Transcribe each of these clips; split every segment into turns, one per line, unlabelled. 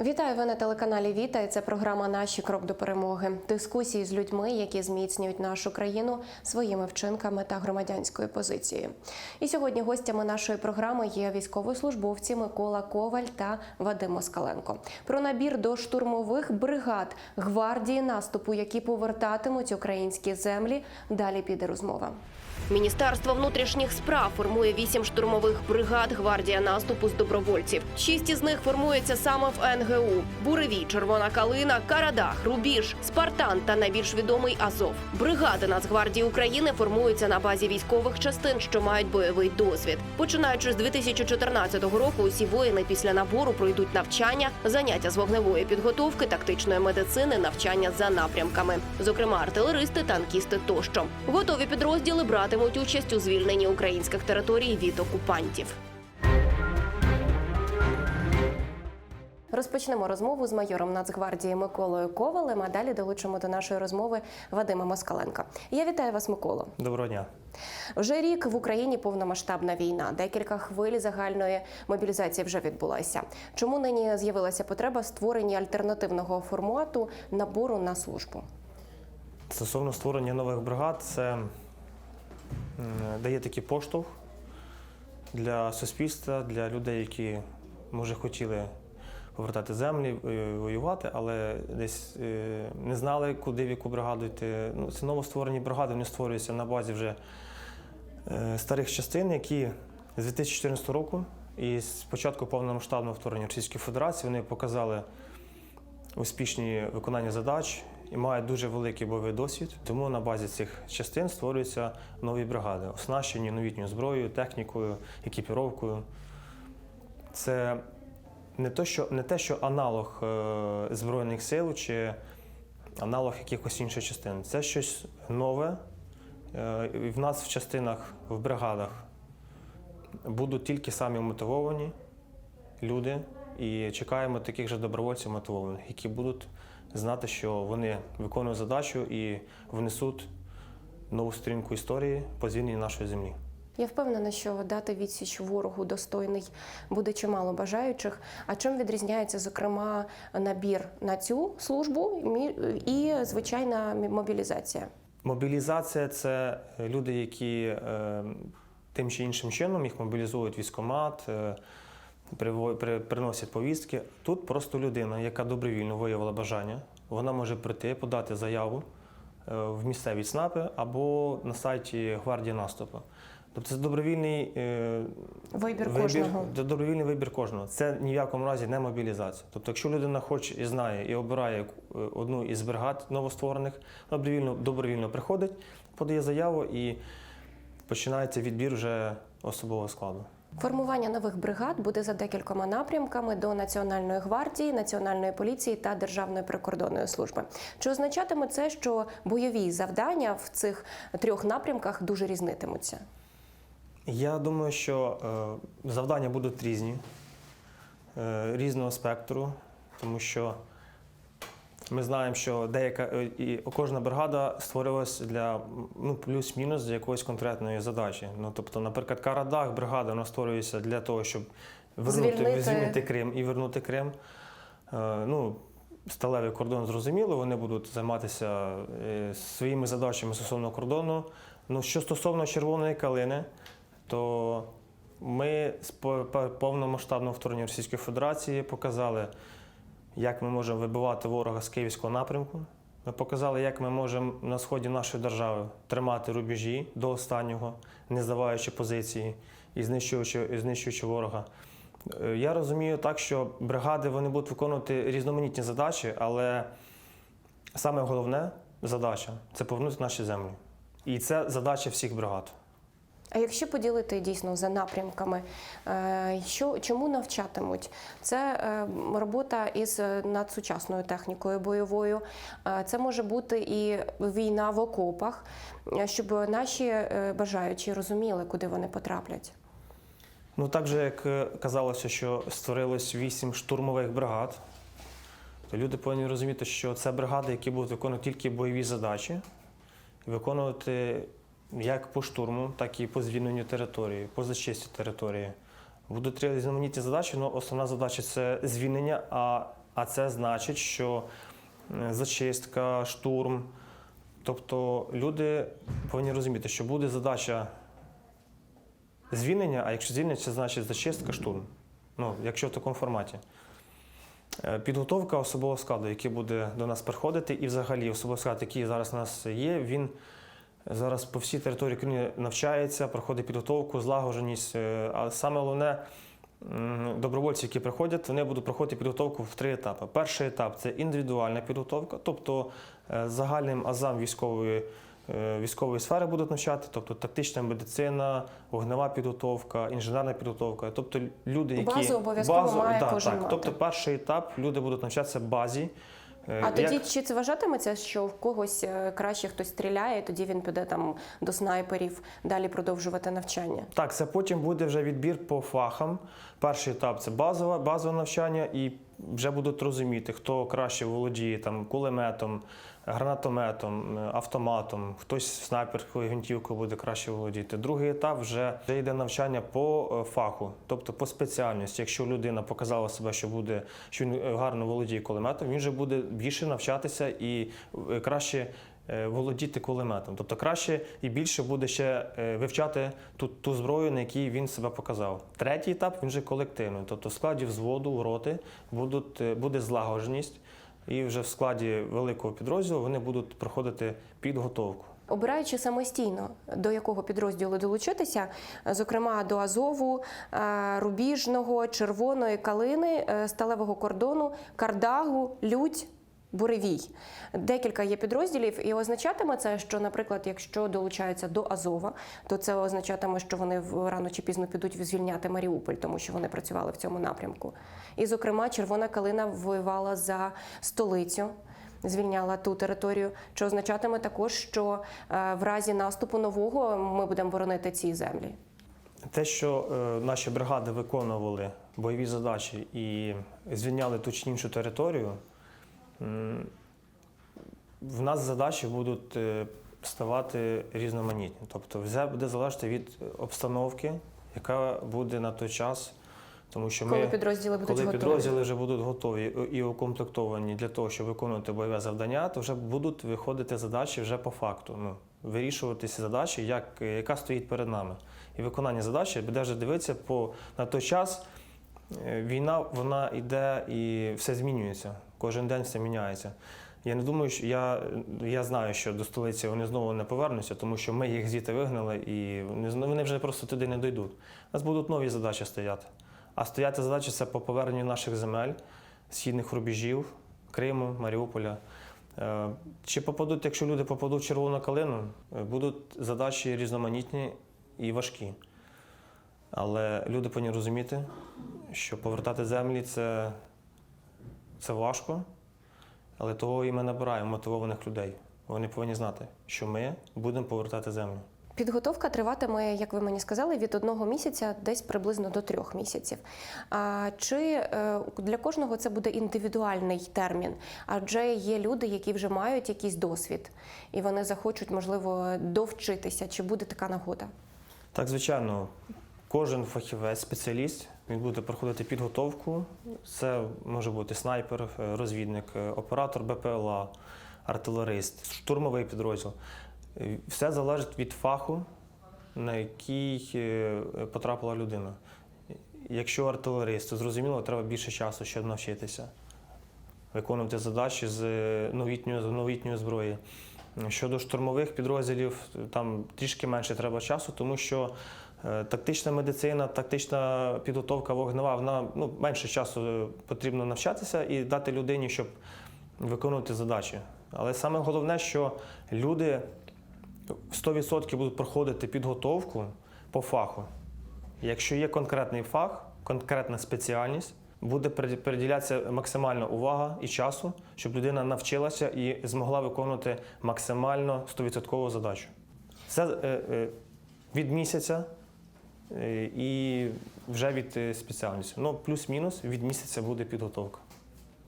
Вітаю ви на телеканалі Віта. і Це програма Наші крок до перемоги. Дискусії з людьми, які зміцнюють нашу країну своїми вчинками та громадянською позицією. І сьогодні гостями нашої програми є військовослужбовці Микола Коваль та Вадим Москаленко. Про набір до штурмових бригад гвардії наступу, які повертатимуть українські землі. Далі піде розмова. Міністерство внутрішніх справ формує вісім штурмових бригад гвардія наступу з добровольців. Шість із них формуються саме в НГУ: Буревій, Червона Калина, Карадах, Рубіж, Спартан та найбільш відомий Азов. Бригади Нацгвардії України формуються на базі військових частин, що мають бойовий досвід. Починаючи з 2014 року, усі воїни після набору пройдуть навчання, заняття з вогневої підготовки, тактичної медицини, навчання за напрямками, зокрема артилеристи, танкісти тощо. Готові підрозділи братимуть участь у звільненні українських територій від окупантів. Розпочнемо розмову з майором Нацгвардії Миколою Ковалем. А далі долучимо до нашої розмови Вадима Москаленка. Я вітаю вас, Миколо.
Доброго дня.
Вже рік в Україні повномасштабна війна. Декілька хвиль загальної мобілізації вже відбулася. Чому нині з'явилася потреба в створенні альтернативного формату набору на службу?
Стосовно створення нових бригад, це дає такий поштовх для суспільства, для людей, які може хотіли повертати землі, е, воювати, але десь е, не знали, куди в яку бригаду йти. Ну, це новостворені бригади, вони створюються на базі вже е, старих частин, які з 2014 року і з початку повномасштабного вторгнення Російської Федерації вони показали успішні виконання задач і мають дуже великий бойовий досвід. Тому на базі цих частин створюються нові бригади, оснащені новітньою зброєю, технікою, екіпіровкою. Це не те, що, не те, що аналог е, Збройних сил чи аналог якихось інших частин. Це щось нове. Е, і в нас в частинах, в бригадах будуть тільки самі мотивовані люди, і чекаємо таких же добровольців мотивованих, які будуть знати, що вони виконують задачу і внесуть нову сторінку історії по звільненні нашої землі.
Я впевнена, що дати відсіч ворогу достойний буде чимало бажаючих. А чим відрізняється, зокрема, набір на цю службу і звичайна мобілізація?
Мобілізація це люди, які е, тим чи іншим чином їх мобілізують військомат, е, приносять повістки. Тут просто людина, яка добровільно виявила бажання, вона може прийти, подати заяву е, в місцеві ЦНАПи або на сайті гвардії наступу. Тобто це добровільний е,
Вибір кожного.
Це добровільний вибір кожного. Це ні в якому разі не мобілізація. Тобто, якщо людина хоче і знає і обирає е, одну із бригад новостворених, добровільно, добровільно приходить, подає заяву і починається відбір вже особового складу.
Формування нових бригад буде за декількома напрямками до Національної гвардії, Національної поліції та Державної прикордонної служби. Чи означатиме це, що бойові завдання в цих трьох напрямках дуже різнитимуться?
Я думаю, що е, завдання будуть різні, е, різного спектру, тому що ми знаємо, що деяка е, і кожна бригада створювалася для ну, плюс-мінус для якоїсь конкретної задачі. Ну, тобто, наприклад, Карадах бригада вона створюється для того, щоб вернути,
Звільнити.
звільнити Крим і вернути Крим. Е, ну, Сталевий кордон зрозуміло, вони будуть займатися е, своїми задачами стосовно кордону. Ну, що стосовно червоної калини, то ми з по- по- повномасштабного вторгнення Російської Федерації показали, як ми можемо вибивати ворога з київського напрямку. Ми показали, як ми можемо на сході нашої держави тримати рубежі до останнього, не здаваючи позиції і знищуючи, і знищуючи ворога. Е, Я розумію так, що бригади вони будуть виконувати різноманітні задачі, але саме головне задача це повернути наші землі. І це задача всіх бригад.
А якщо поділити дійсно за напрямками, е, що чому навчатимуть? Це е, робота із е, надсучасною технікою бойовою. Це може бути і війна в окопах, щоб наші бажаючі розуміли, куди вони потраплять.
Ну, так же, як казалося, що створилось вісім штурмових бригад, то люди повинні розуміти, що це бригади, які будуть виконувати тільки бойові задачі, виконувати як по штурму, так і по звільненню території, по зачисті території. Будуть різноманітні задачі, але основна задача це звільнення, а А це значить, що зачистка, штурм. Тобто люди повинні розуміти, що буде задача звільнення, а якщо звільнення, це значить зачистка, штурм. Ну, якщо в такому форматі. Е, Підготовка особового складу, який буде до нас приходити, і взагалі особовий склад, який зараз у нас є, він зараз по всій території країни навчається, проходить підготовку, злагодженість. Е, А саме головне, добровольці, які приходять, вони будуть проходити підготовку в три етапи. Перший етап це індивідуальна підготовка, тобто е, загальним азам військової. е, Військової сфери будуть навчати, тобто тактична медицина, вогнева підготовка, інженерна підготовка. Тобто люди, які
Базу обов'язково має
да,
кожен
так.
мати.
Тобто перший етап люди будуть навчатися базі. Е,
А тоді
як-
чи це вважатиметься, що в когось е, краще хтось стріляє, тоді він піде там до снайперів далі продовжувати навчання?
Так, це потім буде вже відбір по фахам. Перший етап це базове, базове навчання, і вже будуть розуміти, хто краще володіє там кулеметом, гранатометом, е, автоматом, хтось снайперською гвинтівкою буде краще володіти. Другий етап вже, йде навчання по е, фаху, тобто по спеціальності. Якщо людина показала себе, що буде, що він е, гарно володіє кулеметом, він вже буде більше навчатися і краще володіти кулеметом. Тобто краще і більше буде ще вивчати ту, ту зброю, на якій він себе показав. Третій етап він вже колективний. Тобто в складі взводу, роти будуть, буде злагодженість, і вже в складі великого підрозділу вони будуть проходити підготовку.
Обираючи самостійно, до якого підрозділу долучитися, зокрема до Азову, е, Рубіжного, Червоної калини, е, сталевого кордону, Кардагу, Людь. Буревій. Декілька є підрозділів, і означатиме це, що, наприклад, якщо долучаються до Азова, то це означатиме, що вони рано чи пізно підуть звільняти Маріуполь, тому що вони працювали в цьому напрямку. І, зокрема, Червона калина воювала за столицю звільняла ту територію, що означатиме також, що е, в разі наступу нового ми будемо боронити ці землі.
Те, що е, наші бригади виконували бойові задачі і звільняли ту чи іншу територію, в нас задачі будуть е, ставати різноманітні. Тобто, все буде залежати від обстановки, яка буде на той час. Тому що
Коли
ми,
підрозділи будуть
коли
готові.
підрозділи вже будуть готові і укомплектовані для того, щоб виконувати бойове завдання, то вже будуть виходити задачі вже по факту. Ну, вирішуватися задачі, як, яка стоїть перед нами. І виконання задачі буде вже дивитися по на той час. е, Війна вона йде і все змінюється. Кожен день все міняється. Я не думаю, що я, я знаю, що до столиці вони знову не повернуться, тому що ми їх звідти вигнали, і вони, вже просто туди не дійдуть. У нас будуть нові задачі стояти. А стояти задачі це по поверненню наших земель, східних рубежів, Криму, Маріуполя. Е, Чи попадуть, якщо люди попадуть в червону калину, е, будуть задачі різноманітні і важкі. Але люди повинні розуміти, що повертати землі це, це важко, але того і ми набираємо мотивованих людей. Вони повинні знати, що ми будемо повертати землю.
Підготовка триватиме, як ви мені сказали, від одного місяця десь приблизно до трьох місяців. А чи е, для кожного це буде індивідуальний термін? Адже є люди, які вже мають якийсь досвід, і вони захочуть, можливо, довчитися. Чи буде така нагода?
Так, звичайно, кожен фахівець, спеціаліст, він буде проходити підготовку. Це може бути снайпер, е, розвідник, е, оператор БПЛА, артилерист, штурмовий підрозділ. Все залежить від фаху, на який е, потрапила людина. Якщо артилерист, то зрозуміло, треба більше часу, щоб навчитися виконувати задачі з новітньої, з новітньої зброї. Щодо штурмових підрозділів, там трішки менше треба часу, тому що тактична медицина, тактична підготовка вогнева, вона ну, менше часу е, потрібно навчатися і дати людині, щоб виконувати задачі. Але саме головне, що люди 100% будуть проходити підготовку по фаху. Якщо є конкретний фах, конкретна спеціальність, буде прид- приділятися максимальна увага і часу, щоб людина навчилася і змогла виконувати максимально 100% задачу. Це е, е, від місяця е, і вже від е, спеціальності. Ну, плюс-мінус від місяця буде підготовка.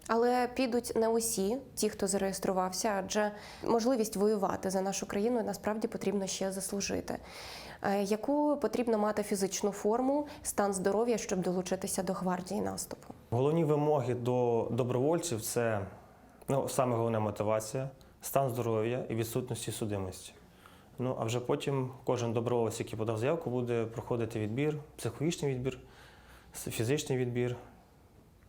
Але підуть не усі, ті, хто зареєструвався, адже можливість воювати за нашу країну насправді потрібно ще заслужити. Е, Яку потрібно мати фізичну форму, стан здоров'я, щоб долучитися до гвардії наступу?
Головні вимоги до добровольців це ну, саме головне мотивація, стан здоров'я і відсутності судимості. Ну а вже потім кожен доброволець, який подав заявку, буде проходити відбір, психологічний відбір, фізичний відбір.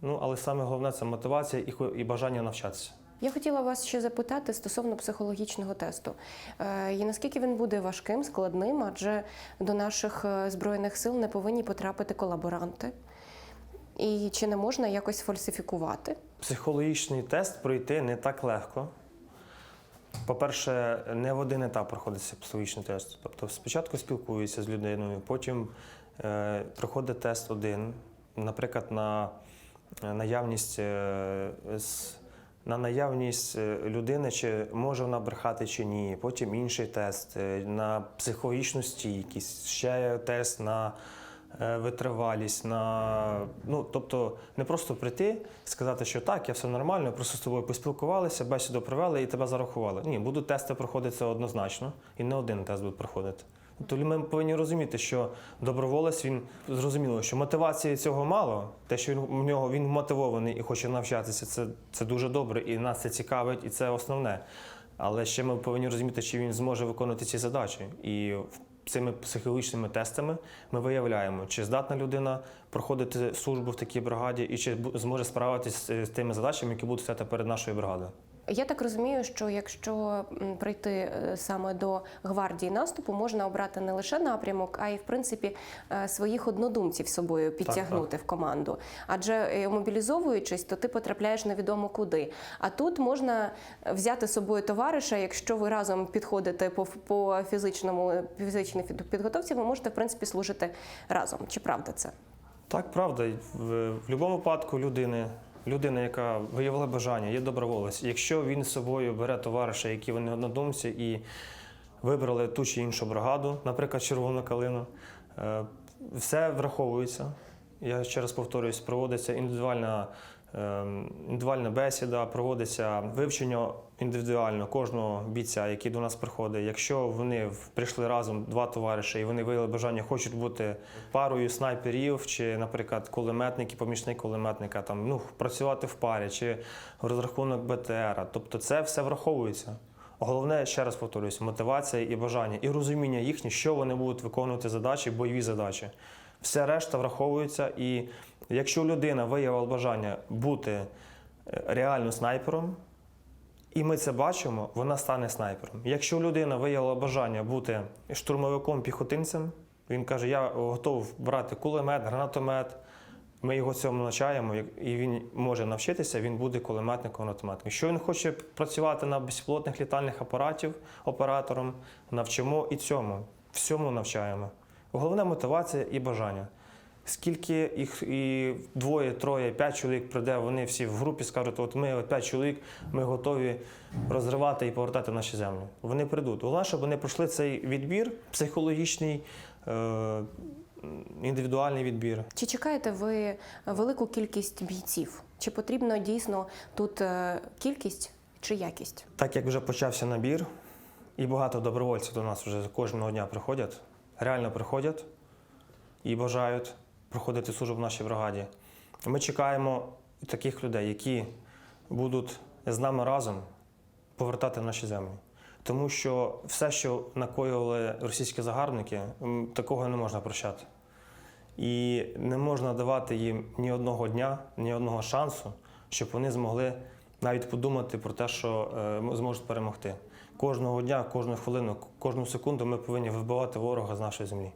Ну, але саме головне це мотивація і, бажання навчатися.
Я хотіла вас ще запитати стосовно психологічного тесту. Е, І наскільки він буде важким, складним, адже до наших е, збройних сил не повинні потрапити колаборанти. І чи не можна якось фальсифікувати?
Психологічний тест пройти не так легко. По-перше, не в один етап проходиться психологічний тест. Тобто спочатку спілкуються з людиною, потім е, проходить тест один, наприклад, на е, наявність, е, з- на наявність е, людини, чи може вона брехати чи ні. Потім інший тест е, на психологічну стійкість, ще тест на витривалість, на ну тобто не просто прийти, сказати, що так, я все нормально, просто з тобою поспілкувалися, бесіду провели і тебе зарахували. Ні, будуть тести проходити однозначно, і не один тест буде проходити. Тобто ми повинні розуміти, що доброволець він зрозуміло, що мотивації цього мало. Те, що він в нього він мотивований і хоче навчатися, це, це дуже добре, і нас це цікавить, і це основне. Але ще ми повинні розуміти, чи він зможе виконувати ці задачі. І цими психологічними тестами ми виявляємо, чи здатна людина проходити службу в такій бригаді, і чи зможе справитися з тими задачами, які будуть стояти перед нашою бригадою.
Я так розумію, що якщо прийти е, саме до гвардії наступу, можна обрати не лише напрямок, а й в принципі е, своїх однодумців собою підтягнути в команду. Адже е, мобілізовуючись, то ти потрапляєш невідомо куди. А тут можна взяти з собою товариша, якщо ви разом підходите по, по фізичному фізичній підготовці, ви можете в принципі служити разом. Чи правда це?
Так, правда. В, в будь-якому випадку людини, людина, яка виявила бажання, є доброволець. Якщо він з собою бере товариша, які вони однодумці, і вибрали ту чи іншу бригаду, наприклад, червону калину, е, все враховується. Я ще раз повторюсь, проводиться індивідуальна, індивідуальна бесіда, проводиться вивчення індивідуально кожного бійця, який до нас приходить. Якщо вони прийшли разом два товариші і вони виявили бажання, хочуть бути парою снайперів, чи, наприклад, кулеметник і помічник кулеметника, там ну працювати в парі, чи розрахунок БТР. Тобто, це все враховується. Головне, ще раз повторюсь, мотивація і бажання, і розуміння їхнє, що вони будуть виконувати задачі, бойові задачі. Все решта враховується. І якщо людина виявила бажання бути е, реально снайпером, і ми це бачимо, вона стане снайпером. Якщо людина виявила бажання бути штурмовиком піхотинцем, він каже: Я готов брати кулемет, гранатомет. Ми його цьому навчаємо, і він може навчитися, він буде кулеметником гранатометом. Якщо він хоче працювати на безпілотних літальних апаратів оператором, навчимо і цьому. Всьому навчаємо. Головне мотивація і бажання. Скільки їх і двоє, троє, п'ять чоловік прийде, вони всі в групі скажуть, от ми от п'ять чоловік, ми готові розривати і повертати наші землі. Вони прийдуть. Головне, щоб вони пройшли цей відбір психологічний, е, індивідуальний відбір.
Чи чекаєте ви велику кількість бійців? Чи потрібно дійсно тут е, кількість чи якість?
Так як вже почався набір, і багато добровольців до нас вже кожного дня приходять, реально приходять і бажають проходити службу в нашій бригаді. Ми чекаємо таких людей, які будуть з нами разом повертати наші землі. Тому що все, що накоювали російські загарбники, такого не можна прощати. І не можна давати їм ні одного дня, ні одного шансу, щоб вони змогли навіть подумати про те, що е, зможуть перемогти. Кожного дня, кожну хвилину, кожну секунду ми повинні вибивати ворога з нашої землі.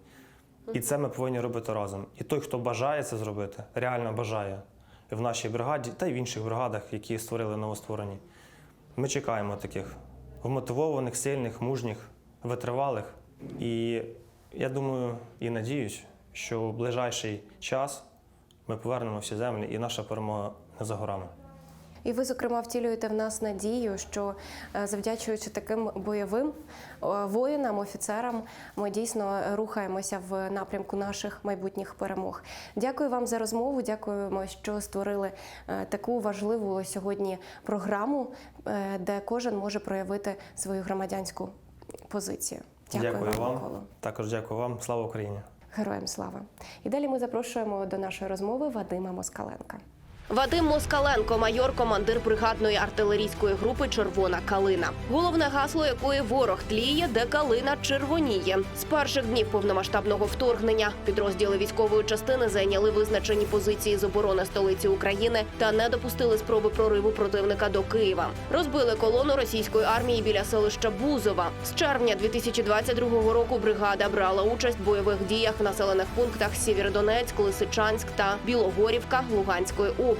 І це ми повинні робити разом. І той, хто бажає це зробити, реально бажає в нашій бригаді та й в інших бригадах, які створили новостворені. Ми чекаємо таких вмотивованих, сильних, мужніх, витривалих. І я думаю і надіюсь, що в ближайший час ми повернемо всі землі і наша перемога не за горами.
І ви, зокрема, втілюєте в нас надію, що е, завдячуючи таким бойовим е, воїнам, офіцерам, ми дійсно рухаємося в напрямку наших майбутніх перемог. Дякую вам за розмову. Дякуємо, що створили е, таку важливу сьогодні програму, де кожен може проявити свою громадянську позицію. Дякую,
Дякую вам.
Миколо.
Також дякую вам. Слава Україні!
Героям слава! І далі ми запрошуємо до нашої розмови Вадима Москаленка. Вадим Москаленко, майор, командир бригадної артилерійської групи Червона калина. Головне гасло якої ворог тліє, де калина червоніє. З перших днів повномасштабного вторгнення підрозділи військової частини зайняли визначені позиції з оборони столиці України та не допустили спроби прориву противника до Києва. Розбили колону російської армії біля селища Бузова. З червня 2022 року бригада брала участь в бойових діях в населених пунктах Сєвєродонецьк, Лисичанськ та Білогорівка Луганської області,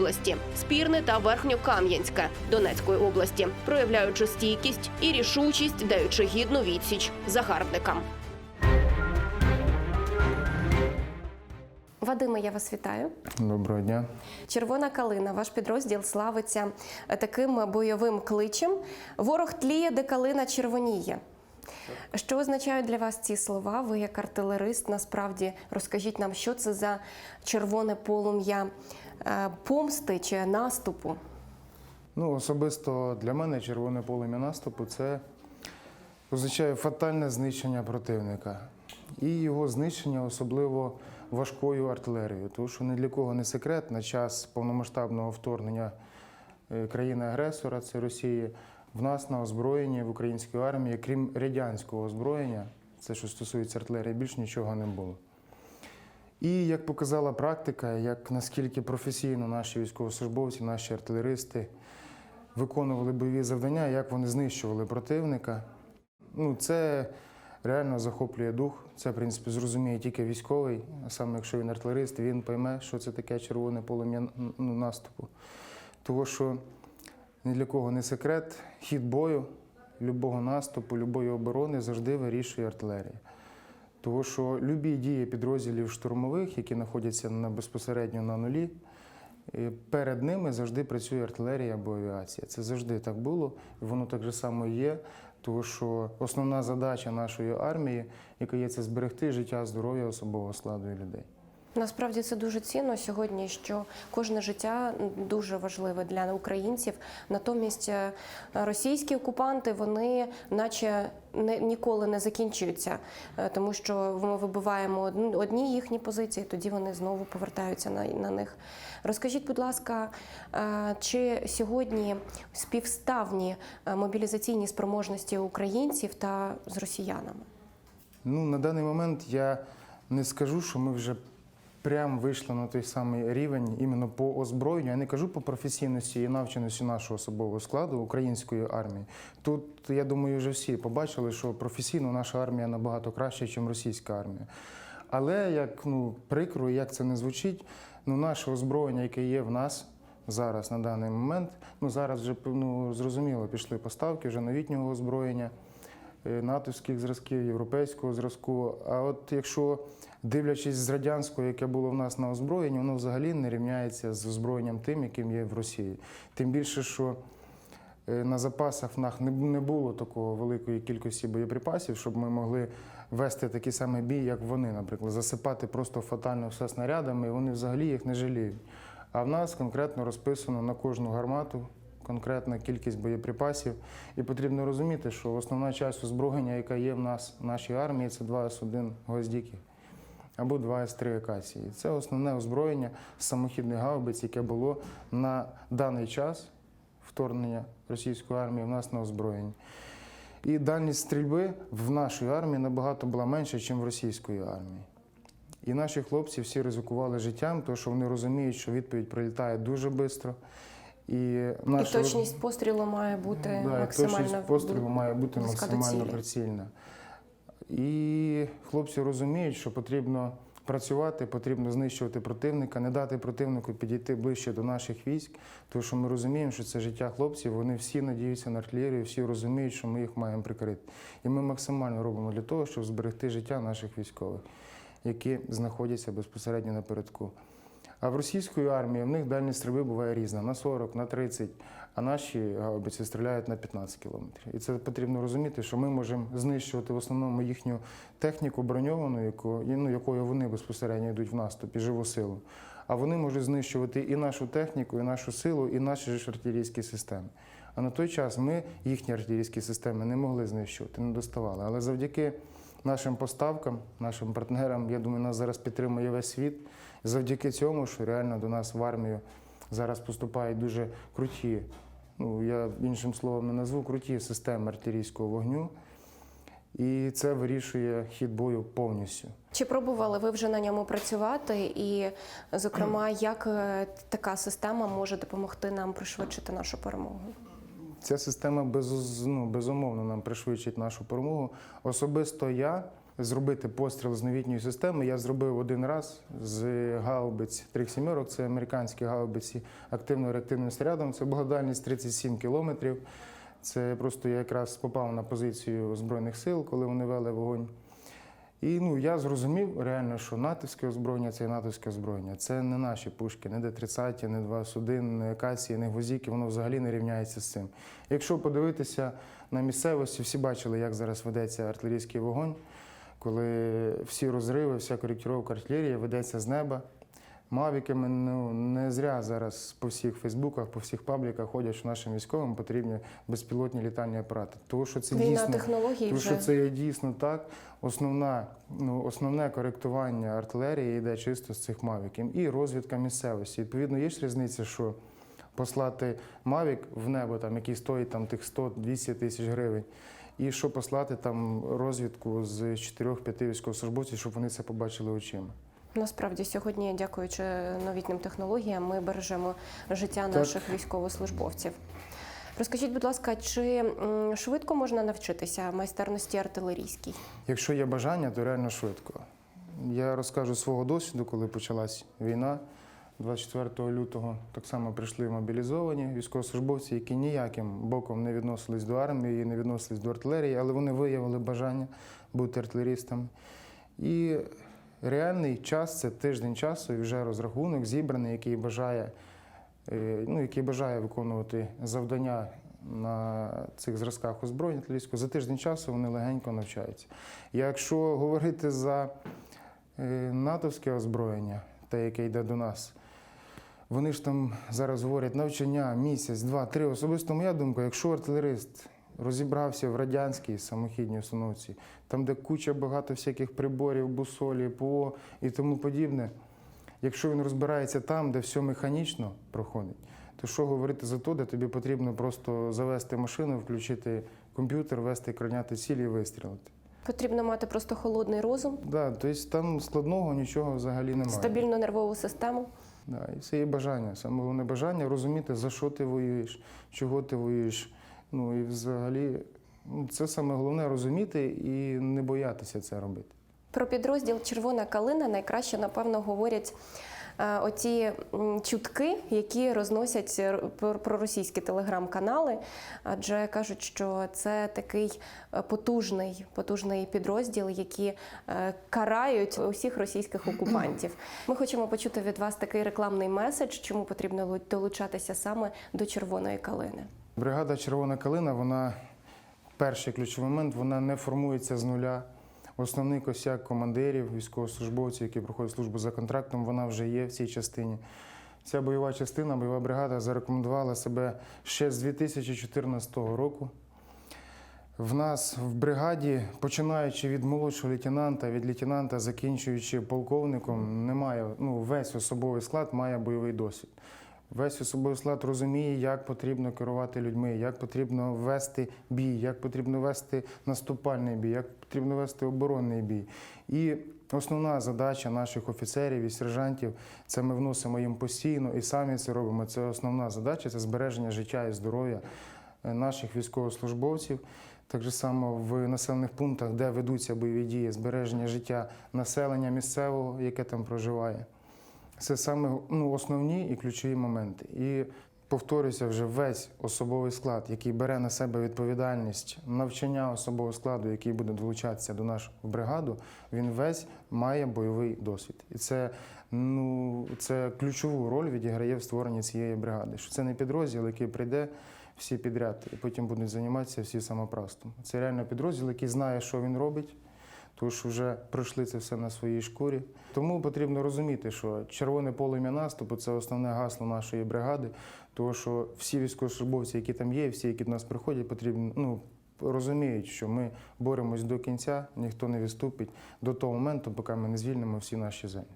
Спірне та Верхньокам'янське Донецької області, проявляючи стійкість і рішучість, даючи гідну відсіч загарбникам. Вадиме, я вас вітаю.
Доброго дня.
Червона калина, ваш підрозділ славиться е, таким бойовим кличем. Ворог тліє, де калина червоніє. Що означають для вас ці слова? Ви як артилерист, насправді розкажіть нам, що це за червоне полум'я помсти чи наступу?
Ну, особисто для мене червоне полум'я наступу це означає фатальне знищення противника. І його знищення особливо важкою артилерією. Тому що ні для кого не секрет, на час повномасштабного вторгнення е, країни-агресора, це Росії, в нас на озброєнні в українській армії, крім радянського озброєння, це що стосується артилерії, більш нічого не було. І як показала практика, як наскільки професійно наші військовослужбовці, наші артилеристи виконували бойові завдання, як вони знищували противника. Ну, це реально захоплює дух. Це, в принципі, зрозуміє тільки військовий, а саме якщо він артилерист, він пойме, що це таке червоне полум'я ну, наступу. Тому що ні для кого не секрет, хід бою, любого наступу, любої оборони завжди вирішує артилерія. Тому що любі дії підрозділів штурмових, які знаходяться на, безпосередньо на нулі, е, перед ними завжди працює артилерія або авіація. Це завжди так було, і воно так же само є. Тому що основна задача нашої армії, яка є, це зберегти життя, здоров'я особового складу і людей.
Насправді це дуже цінно сьогодні, що кожне життя дуже важливе для українців. Натомість е, російські окупанти вони, наче не ніколи не закінчуються, е, тому що ми вибиваємо одні- їхні позиції, тоді вони знову повертаються на, на них. Розкажіть, будь ласка, е, чи сьогодні співставні мобілізаційні спроможності українців та з росіянами?
Ну, на даний момент я не скажу, що ми вже прям вийшли на той самий рівень іменно по озброєнню. Я не кажу по професійності і навченості нашого особового складу української армії. Тут я думаю, вже всі побачили, що професійно наша армія набагато краще, ніж російська армія. Але як ну прикро, як це не звучить, ну наше озброєння, яке є в нас зараз на даний момент, ну зараз вже ну, зрозуміло, пішли поставки вже новітнього озброєння е, натовських зразків, європейського зразку. А от якщо дивлячись з радянського, яке було в нас на озброєнні, воно взагалі не рівняється з озброєнням тим, яким є в Росії. Тим більше, що е, на запасах в нас не було такого великої кількості боєприпасів, щоб ми могли вести такий самий бій, як вони, наприклад, засипати просто фатально все снарядами, і вони взагалі їх не жаліють. А в нас конкретно розписано на кожну гармату конкретна кількість боєприпасів. І потрібно розуміти, що основна часть озброєння, яка є в нас в нашій армії, це 2 С1 гвоздіки або 2 С3 акації. Це основне озброєння самохідних гаубиць, яке було на даний час вторгнення російської армії в нас на озброєнні. І дальність стрільби в нашій армії набагато була менша, ніж в російської армії. І наші хлопці всі ризикували життям, тому що вони розуміють, що відповідь прилітає дуже швидко. І,
І точність пострілу має бути
Да,
максимально
точність пострілу має бути максимально прицільна. І хлопці розуміють, що потрібно працювати, потрібно знищувати противника, не дати противнику підійти ближче до наших військ, тому що ми розуміємо, що це життя хлопців, вони всі надіються на артилерію, всі розуміють, що ми їх маємо прикрити. І ми максимально робимо для того, щоб зберегти життя наших військових, які знаходяться безпосередньо напередку. А в російської армії в них дальність стрільби буває різна на 40, на 30, а наші гаубиці стріляють на 15 кілометрів. І це потрібно розуміти, що ми можемо знищувати в основному їхню техніку броньовану, яку, ну, якою вони безпосередньо йдуть в наступ і живу силу. А вони можуть знищувати і нашу техніку, і нашу силу, і наші ж артилерійські системи. А на той час ми їхні артилерійські системи не могли знищувати, не доставали. Але завдяки нашим поставкам, нашим партнерам, я думаю, нас зараз підтримує весь світ. Завдяки цьому, що реально до нас в армію зараз поступають дуже круті, ну я іншим словом не назву круті системи артилерійського вогню. І це вирішує хід бою повністю.
Чи пробували ви вже на ньому працювати? І, зокрема, як е, така система може допомогти нам пришвидшити нашу перемогу?
Ця система без, ну, безумовно нам пришвидшить нашу перемогу. Особисто я зробити постріл з новітньої системи я зробив один раз з гаубиць трьох сімерок. Це американські гаубиці активно-реактивним снарядом. Це була дальність 37 кілометрів. Це просто я якраз попав на позицію Збройних сил, коли вони вели вогонь. І ну, я зрозумів реально, що натовське озброєння це натовське озброєння. Це не наші пушки, не Д-30, не 2С1, не Касії, не Гвоздіки, воно взагалі не рівняється з цим. Якщо подивитися на місцевості, всі бачили, як зараз ведеться артилерійський вогонь, коли всі розриви, вся коректировка артилерії ведеться з неба. Мавіками ну, не зря зараз по всіх Фейсбуках, по всіх пабліках ходять, що нашим військовим потрібні безпілотні літальні апарати. Тому що це
Війна
дійсно
технологій
тому що це є дійсно так. Основна, ну, основне коректування артилерії йде чисто з цих мавіків. І розвідка місцевості. Відповідно, є ж різниця, що послати мавік в небо, там, який стоїть там, тих 100-200 тисяч гривень, і що послати там розвідку з 4-5 військовослужбовців, щоб вони це побачили очима.
насправді сьогодні, дякуючи новітнім технологіям, ми бережемо життя
Так.
наших військовослужбовців. Розкажіть, будь ласка, чи швидко можна навчитися майстерності артилерійській?
Якщо є бажання, то реально швидко. Я розкажу свого досвіду, коли почалась війна. 24 лютого так само прийшли мобілізовані військовослужбовці, які ніяким боком не відносились до армії, не відносились до артилерії, але вони виявили бажання бути артилерістами. І реальний час це тиждень часу, і вже розрахунок зібраний, який бажає, е, ну, який бажає виконувати завдання на цих зразках озброєння артилерійського. За тиждень часу вони легенько навчаються. Якщо говорити за е, натовське озброєння, те, яке йде до нас, вони ж там зараз говорять навчання, місяць, два, три. Особисто моя думка, якщо артилерист розібрався в радянській самохідній установці, там, де куча багато всяких приборів, бусолі, ПО і тому подібне, якщо він розбирається там, де все механічно проходить, то що говорити за те, де тобі потрібно просто завести машину, включити комп'ютер, вести краняти цілі і вистрілити.
Потрібно мати просто холодний розум,
Да, тобто там складного нічого взагалі немає.
стабільну нервову систему.
Да, і це є бажання. Саме головне бажання розуміти, за що ти воюєш, чого ти воюєш. Ну і взагалі, ну, це саме головне розуміти і не боятися це робити.
Про підрозділ Червона калина найкраще, напевно, говорять оті чутки, які розносять проросійські телеграм-канали, адже кажуть, що це такий е, потужний, потужний підрозділ, які е, карають усіх російських окупантів. Ми хочемо почути від вас такий рекламний меседж, чому потрібно долучатися саме до Червоної калини.
Бригада Червона калина, вона перший ключовий момент, вона не формується з нуля. Основний косяк командирів, військовослужбовців, які проходять службу за контрактом, вона вже є в цій частині. Ця бойова частина, бойова бригада зарекомендувала себе ще з 2014 року. В нас в бригаді, починаючи від молодшого лейтенанта, від лейтенанта, закінчуючи полковником, немає ну, весь особовий склад має бойовий досвід. Весь особовий склад розуміє, як потрібно керувати людьми, як потрібно вести бій, як потрібно вести наступальний бій, як потрібно вести оборонний бій. І основна задача наших офіцерів і сержантів це ми вносимо їм постійно і самі це робимо. Це основна задача це збереження життя і здоров'я е, наших військовослужбовців. Так само в населених пунктах, де ведуться бойові дії, збереження життя населення місцевого, яке там проживає. Це саме ну, основні і ключові моменти. І повторюся, вже весь особовий склад, який бере на себе відповідальність навчання особового складу, який буде долучатися до нашої бригади, він весь має бойовий досвід. І це, ну, це ключову роль відіграє в створенні цієї бригади. Що це не підрозділ, який прийде всі підряд, і потім будуть займатися всі самоправством. Це реально підрозділ, який знає, що він робить. Що вже пройшли це все на своїй шкурі. Тому потрібно розуміти, що червоне полум'я наступу це основне гасло нашої бригади. Тому що всі військовослужбовці, які там є, всі, які до нас приходять, потрібно ну, розуміють, що ми боремось до кінця, ніхто не відступить до того моменту, поки ми не звільнимо всі наші землі.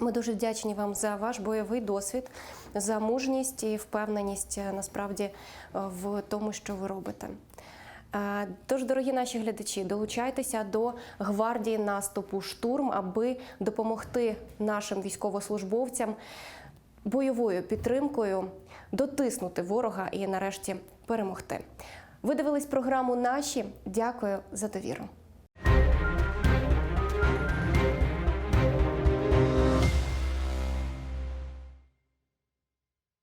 Ми дуже вдячні вам за ваш бойовий досвід, за мужність і впевненість е, насправді е, в тому, що ви робите. Е, Тож, дорогі наші глядачі, долучайтеся до гвардії наступу штурм, аби допомогти нашим військовослужбовцям бойовою підтримкою дотиснути ворога і нарешті перемогти. Ви дивились програму Наші. Дякую за довіру.